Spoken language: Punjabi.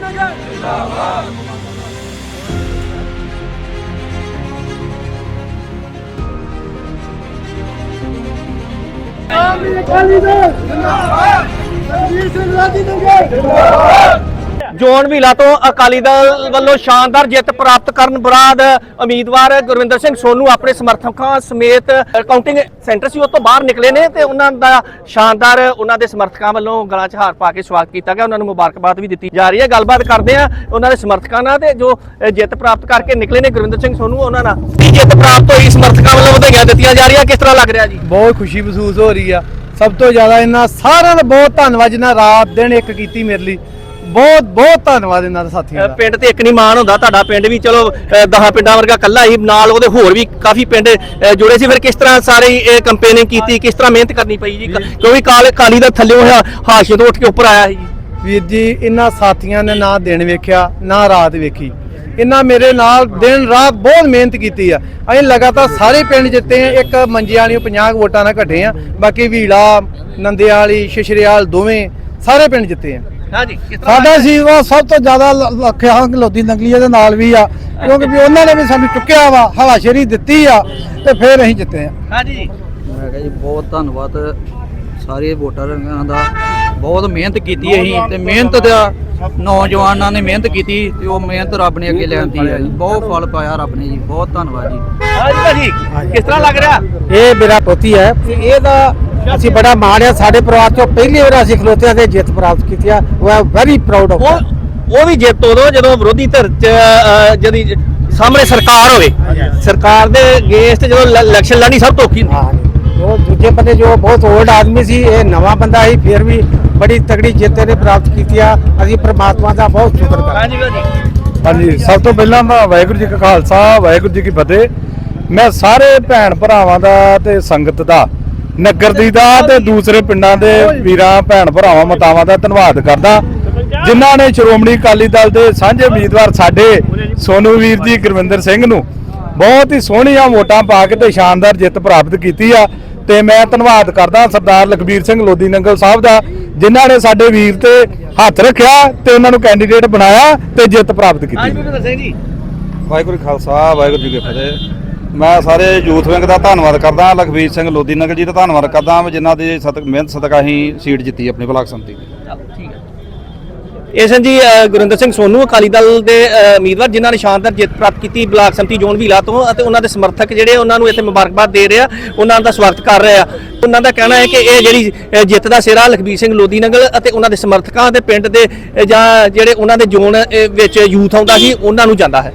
ਗਾਂਧੀ ਨਗਰ ਜਿੰਦਾਬਾਦ। ਆਮੀ ਅਕਾਲੀ ਦਲ ਜਿੰਦਾਬਾਦ। ਸਰਵੀਸ ਰਾਜੀ ਨਗਰ ਜਿੰਦਾਬਾਦ। ਜੋਨ ਵੀਲਾ ਤੋਂ ਅਕਾਲੀ ਦਲ ਵੱਲੋਂ ਸ਼ਾਨਦਾਰ ਜਿੱਤ ਪ੍ਰਾਪਤ ਕਰਨ ਬਰਾਦ ਉਮੀਦਵਾਰ ਗੁਰਵਿੰਦਰ ਸਿੰਘ ਸੋਨੂ ਆਪਣੇ ਸਮਰਥਕਾਂ ਸਮੇਤ ਕਾਊਂਟਿੰਗ ਸੈਂਟਰ ਸੀ, ਉਹ ਤੋਂ ਬਾਹਰ ਨਿਕਲੇ ਨੇ ਤੇ ਉਹਨਾਂ ਦਾ ਸ਼ਾਨਦਾਰ ਉਹਨਾਂ ਦੇ ਸਮਰਥਕਾਂ ਵੱਲੋਂ ਗਲਾਂ 'ਚ ਹਾਰ ਪਾ ਕੇ ਸਵਾਗਤ ਕੀਤਾ ਗਿਆ। ਉਹਨਾਂ ਨੂੰ ਮੁਬਾਰਕਬਾਦ ਵੀ ਦਿੱਤੀ ਜਾ ਰਹੀ ਹੈ। ਗੱਲਬਾਤ ਕਰਦੇ ਆ ਉਹਨਾਂ ਦੇ ਸਮਰਥਕਾਂ ਨਾਲ ਤੇ ਜੋ ਜਿੱਤ ਪ੍ਰਾਪਤ ਕਰਕੇ ਨਿਕਲੇ ਨੇ ਗੁਰਵਿੰਦਰ ਸਿੰਘ ਸੋਨੂ, ਉਹਨਾਂ ਨਾਲ ਕੀ ਜਿੱਤ ਪ੍ਰਾਪਤ ਹੋਈ। ਸਮਰਥਕਾਂ ਵੱਲੋਂ ਵਧਾਈਆਂ ਦਿੱਤੀਆਂ ਜਾ ਰਹੀਆਂ। ਕਿਸ ਤਰ੍ਹਾਂ ਲੱਗ ਰਿਹਾ ਜੀ? ਬਹੁਤ ਖੁਸ਼ੀ ਮਹਿਸੂਸ ਹੋ ਰਹੀ ਆ। ਸਭ ਤੋਂ ਜ਼ਿਆਦਾ ਇਹਨਾਂ ਸਾਰਿਆਂ ਦਾ ਬਹੁਤ ਧੰਨਵਾਦ, ਜਿਨ੍ਹਾਂ ਰਾਤ ਦਿਨ ਇੱਕ ਕੀਤੀ ਮੇਰੇ ਲਈ। ਬਹੁਤ ਬਹੁਤ ਧੰਨਵਾਦ ਇਹਨਾਂ ਦੇ ਸਾਥੀਆਂ ਦਾ। ਪਿੰਡ ਤੇ ਇੱਕ ਨਹੀਂ ਮਾਨ ਹੁੰਦਾ ਤੁਹਾਡਾ ਪਿੰਡ ਵੀ ਚਲੋ 10 ਪਿੰਡਾਂ ਵਰਗਾ ਕੱਲਾ ਹੀ ਨਾਲ ਉਹਦੇ ਹੋਰ ਵੀ ਕਾਫੀ ਪਿੰਡ ਜੁੜੇ ਸੀ। ਫਿਰ ਕਿਸ ਤਰ੍ਹਾਂ ਸਾਰੀ ਇਹ ਕੰਪੇਨਿੰਗ ਕੀਤੀ ਕਿਸ ਤਰ੍ਹਾਂ ਮਿਹਨਤ ਕਰਨੀ ਪਈ ਜੀ? ਕਿਉਂਕਿ ਕਾਲ ਕਾਲੀ ਦਾ ਥੱਲੇ ਹੋਇਆ ਹਾਸ਼ੇ ਤੋਂ ਉੱਠ ਕੇ ਉੱਪਰ ਆਇਆ ਸੀ। ਵੀਰ ਜੀ ਇਹਨਾਂ ਸਾਥੀਆਂ ਨੇ ਨਾ ਦਿਨ ਵੇਖਿਆ ਨਾ ਰਾਤ ਵੇਖੀ। ਇਹਨਾਂ ਮੇਰੇ ਨਾਲ ਦਿਨ ਰਾਤ ਬਹੁਤ ਮਿਹਨਤ ਕੀਤੀ ਆ। ਅਸੀਂ ਲਗਾਤਾਰ ਸਾਰੇ ਪਿੰਡ ਜਿੱਤੇ ਆ ਇੱਕ ਮੰਜਿਆਂ ਵਾਲੀ 50 ਕੁ ਵੋਟਾਂ ਨਾਲ ਘਟੇ ਆ। ਬਾਕੀ ਵੀੜਾ ਨੰਦਿਆਲੀ ਸ਼ਿਸ਼ਰਿਆਲ ਦੋਵੇਂ ਸਾਰੇ ਪਿੰਡ ਜਿੱਤੇ ਆ। ਹਾਂਜੀ ਕਿਸ ਤਰ੍ਹਾਂ ਸਾਡਾ ਆਸ਼ੀਰਵਾਦ ਸਭ ਤੋਂ ਜ਼ਿਆਦਾ ਲੱਖਿਆ ਲੋਦੀ ਨੰਗਲੀਏ ਦੇ ਨਾਲ ਵੀ ਆ। ਕਿਉਂਕਿ ਵੀ ਉਹਨਾਂ ਨੇ ਵੀ ਸਾਨੂੰ ਚੁੱਕਿਆ ਵਾ ਹਵਾਸ਼ੇਰੀ ਦਿੱਤੀ ਆ ਤੇ ਫਿਰ ਅਸੀਂ ਜਿੱਤੇ ਆ। ਹਾਂਜੀ ਮੈਂ ਕਿਹਾ ਜੀ ਬਹੁਤ ਧੰਨਵਾਦ ਸਾਰੇ ਵੋਟਰਾਂ ਦਾ। ਬਹੁਤ ਮਿਹਨਤ ਕੀਤੀ ਅਸੀਂ ਤੇ ਮਿਹਨਤ ਦਾ ਨੌਜਵਾਨਾਂ ਨੇ ਮਿਹਨਤ ਕੀਤੀ ਤੇ ਉਹ ਮਿਹਨਤ ਰੱਬ ਨੇ ਅੱਗੇ ਲਿਆਂਦੀ ਹੈ ਜੀ। ਬਹੁਤ ਫਲ ਪਾਇਆ ਰੱਬ ਨੇ ਜੀ। ਬਹੁਤ ਧੰਨਵਾਦ ਜੀ। ਹਾਂਜੀ ਭਾਜੀ ਕਿਸ ਤਰ੍ਹਾਂ ਲੱਗ ਰਿਹਾ? ਇਹ ਮੇਰਾ ਪੋਤੀ ਹੈ। ਇਹਦਾ ਅਸੀਂ ਬੜਾ ਮਾਣ ਆ ਸਾਡੇ ਪਰਿਵਾਰ ਚੋਂ ਪਹਿਲੀ ਵਾਰ ਅਸੀਂ ਖਲੋਤੇ ਤੇ ਜਿੱਤ ਪ੍ਰਾਪਤ ਕੀਤੀ ਆ। We are very proud of ਉਹ ਉਹ ਵੀ ਜਿੱਤ ਉਦੋਂ ਜਦੋਂ ਵਿਰੋਧੀ ਧਿਰ ਚ ਜਦੀ ਸਾਹਮਣੇ ਸਰਕਾਰ ਹੋਵੇ ਸਰਕਾਰ ਦੇ ਅਗੇਂਸਟ ਜਦੋਂ ਲ- ਇਲੈਕਸ਼ਨ ਲੜਨੀ ਸਭ ਤੋਂ ਔਖੀ ਹੁੰਦੀ। ਹਾਂ ਉਹ ਦੂਜੇ ਬੰਦੇ ਜੋ ਬਹੁਤ ਓਲਡ ਆਦਮੀ ਸੀ ਇਹ ਨਵਾਂ ਬੰਦਾ ਸੀ ਫਿਰ ਵੀ ਬੜੀ ਤਗੜੀ ਜਿੱਤ ਇਹਨੇ ਪ੍ਰਾਪਤ ਕੀਤੀ ਆ। ਅਸੀਂ ਪ੍ਰਮਾਤਮਾ ਦਾ ਬਹੁਤ ਸ਼ੁਕਰ ਕਰਦੇ ਹਾਂਜੀ ਭਾਜੀ ਹਾਂਜੀ ਸਭ ਤੋਂ ਪਹਿਲਾਂ ਮੈਂ ਵਾਹਿਗੁਰੂ ਜੀ ਕਾ ਖਾਲਸਾ ਵਾਹਿਗੁਰੂ ਜੀ ਕੀ ਫਤਿਹ। ਮੈਂ ਸਾਰੇ ਭੈਣ ਭਰਾਵਾਂ ਦਾ ਤੇ ਸੰਗਤ ਦਾ ਨਗਰ ਦੀ ਦਾ ਤੇ ਦੂਸਰੇ ਪਿੰਡਾਂ ਦੇ ਵੀਰਾਂ ਭੈਣ ਭਰਾਵਾਂ ਮਤਾਵਾਂ ਦਾ ਧੰਨਵਾਦ ਕਰਦਾ। ਜਿਨ੍ਹਾਂ ਨੇ ਸ਼੍ਰੋਮਣੀ ਅਕਾਲੀ ਦਲ ਦੇ ਸਾਂਝੇ ਉਮੀਦਵਾਰ ਸਾਡੇ ਸੋਨੂ ਵੀਰ ਜੀ ਗੁਰਵਿੰਦਰ ਸਿੰਘ ਨੂੰ ਬਹੁਤ ਹੀ ਸੋਹਣੀਆਂ ਵੋਟਾਂ ਪਾ ਕੇ ਤੇ ਸ਼ਾਨਦਾਰ ਜਿੱਤ ਪ੍ਰਾਪਤ ਕੀਤੀ ਆ। ਤੇ ਮੈਂ ਧੰਨਵਾਦ ਕਰਦਾ ਸਰਦਾਰ ਲਖਬੀਰ ਸਿੰਘ ਲੋਦੀ ਨੰਗਲ ਸਾਹਿਬ ਦਾ ਜਿਨ੍ਹਾਂ ਨੇ ਸਾਡੇ ਵੀਰ ਤੇ ਹੱਥ ਰੱਖਿਆ ਤੇ ਉਹਨਾਂ ਨੂੰ ਕੈਂਡੀਡੇਟ ਬਣਾਇਆ ਤੇ ਜਿੱਤ ਪ੍ਰਾਪਤ ਕੀਤੀ। ਵਾਹਿਗੁਰੂ ਖਾਲਸਾ ਵਾਹਿਗੁਰੂ ਜੀ ਕੀ ਫਤਿਹ। ਮੈਂ ਸਾਰੇ ਯੂਥ ਵਿੰਗ ਦਾ ਧੰਨਵਾਦ ਕਰਦਾ ਲਖਵੀਰ ਸਿੰਘ ਲੋਦੀ ਨਗਰ ਜੀ ਦਾ ਧੰਨਵਾਦ ਕਰਦਾ ਵੀ ਜਿਨ੍ਹਾਂ ਦੀ ਸਦਕ ਮਿਹਨਤ ਸਦਕਾ ਅਸੀਂ ਸੀਟ ਜਿੱਤੀ ਆਪਣੀ ਬਲਾਕ ਸੰਮਤੀ ਦੀ। ਠੀਕ ਹੈ। ਇਹ ਜੀ ਅ, ਗੁਰਿੰਦਰ ਸਿੰਘ ਸੋਨੂ ਅਕਾਲੀ ਦਲ ਦੇ ਅ, ਉਮੀਦਵਾਰ ਜਿਨ੍ਹਾਂ ਨੇ ਸ਼ਾਨਦਾਰ ਜਿੱਤ ਪ੍ਰਾਪਤ ਕੀਤੀ ਬਲਾਕ ਸੰਮਤੀ ਜੋਨ ਵੀਲਾ ਤੋਂ ਅਤੇ ਉਹਨਾਂ ਦੇ ਸਮਰਥਕ ਜਿਹੜੇ ਉਹਨਾਂ ਨੂੰ ਇੱਥੇ ਮੁਬਾਰਕਬਾਦ ਦੇ ਰਿਹਾ ਉਹਨਾਂ ਦਾ ਸਵਾਗਤ ਕਰ ਰਿਹਾ ਉਹਨਾਂ ਦਾ ਕਹਿਣਾ ਹੈ ਕਿ ਇਹ ਜਿਹੜੀ ਅ, ਜਿੱਤ ਦਾ ਸਿਰਾ ਲਖਬੀਰ ਸਿੰਘ ਲੋਦੀ ਨਗਲ ਅਤੇ ਉਹਨਾਂ ਦੇ ਸਮਰਥਕਾਂ ਦੇ ਪਿੰਡ ਦੇ ਅ, ਜਾਂ ਜਿਹੜੇ ਉਹਨਾਂ ਦੇ ਜ਼ੋਨ ਅ, ਵਿੱਚ ਯੂਥ ਆਉਂਦਾ ਸੀ ਉਹਨਾਂ ਨੂੰ ਜਾਂਦਾ ਹੈ।